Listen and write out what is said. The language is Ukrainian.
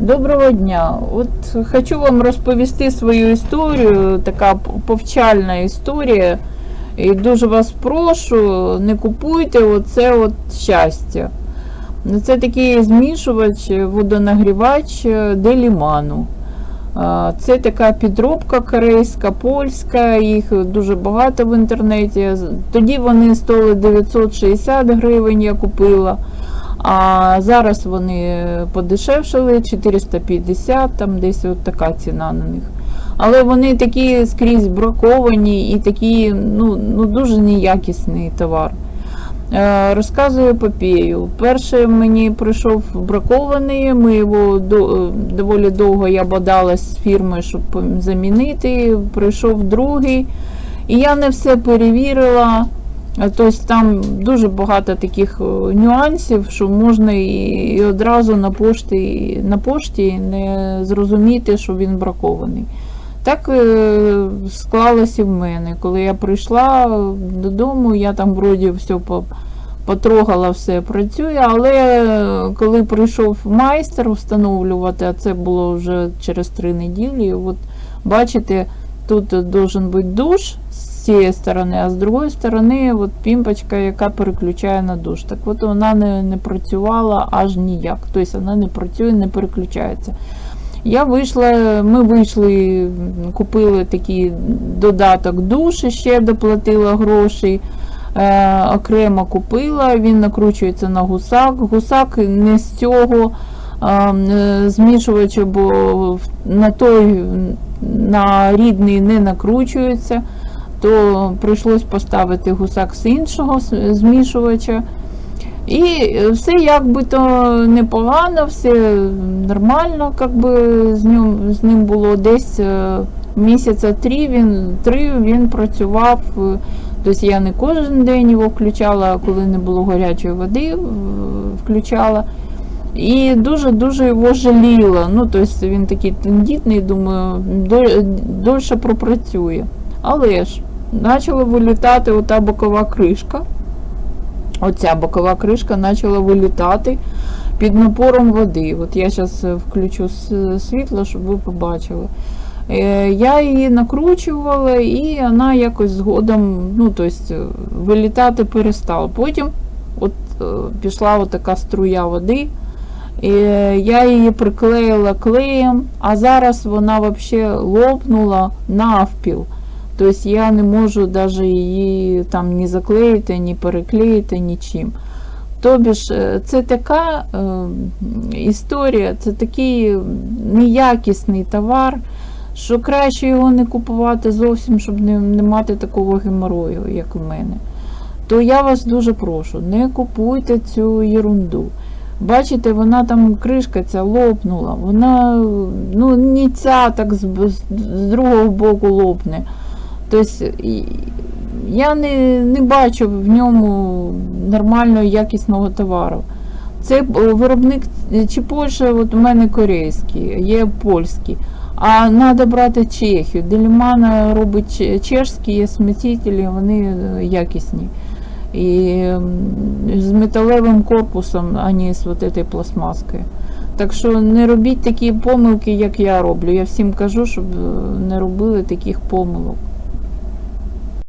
Доброго дня. От хочу вам розповісти свою історію, така повчальна історія. І дуже вас прошу, не купуйте оце от щастя. Це такий змішувач, водонагрівач деліману. Це така підробка корейська, польська, їх дуже багато в інтернеті. Тоді вони стоїли 960 гривень, я купила. А зараз вони подешевшили 450, там десь от така ціна на них. Але вони такі скрізь браковані і такі ну, ну дуже неякісний товар. Е, Розказую епопею. Перше мені прийшов бракований, ми його до, доволі довго я бодалась з фірмою, щоб замінити. Прийшов другий, і я не все перевірила. Тобто там дуже багато таких нюансів, що можна і одразу на пошті, на пошті не зрозуміти, що він бракований. Так е, склалося в мене. Коли я прийшла додому, я там вроді все потрогала, все працює, але коли прийшов майстер встановлювати, а це було вже через три неділі, от бачите, тут должен бути душ з цієї сторони, а з другої сторони от пімпочка, яка переключає на душ. Так от вона не, не працювала аж ніяк. Тобто вона не працює, не переключається. Я вийшла, ми вийшли, купили такий додаток душ, ще доплатила грошей. Е, окремо купила, він накручується на гусак. Гусак не з цього е, змішувача, бо на той на рідний не накручується, то прийшлось поставити гусак з іншого змішувача. І все якби то непогано, все нормально, якби з ним, з ним було десь е, місяця три він, три він працював. Тобто я не кожен день його включала, коли не було гарячої води, включала. І дуже-дуже його жаліла. Ну, тобто він такий тендітний, думаю, дольше пропрацює. Але ж почала вилітати ота бокова кришка. Оця бокова кришка почала вилітати під напором води. От я зараз включу світло, щоб ви побачили. Е, я її накручувала і вона якось згодом ну, тобто, вилітати перестала. Потім от, е, пішла така струя води. І я її приклеїла клеєм, а зараз вона взагалі лопнула навпіл. Тобто я не можу навіть її там ні заклеїти, ні переклеїти, нічим. Тобі ж е, це така е, історія, це такий неякісний товар, що краще його не купувати зовсім, щоб не, не мати такого геморою, як у мене. То я вас дуже прошу, не купуйте цю ерунду. Бачите, вона там кришка ця лопнула, вона ну, не ця так з, з другого боку лопне. Тобто я не не бачу в ньому нормального якісного товару. Це виробник чи Польща, от у мене корейський, є польський. А треба брати Чехію. Делімана робить чешські смітителі, вони якісні. І з металевим корпусом, а не з этой пластмаскою. Так що не робіть такі помилки, як я роблю. Я всім кажу, щоб не робили таких помилок.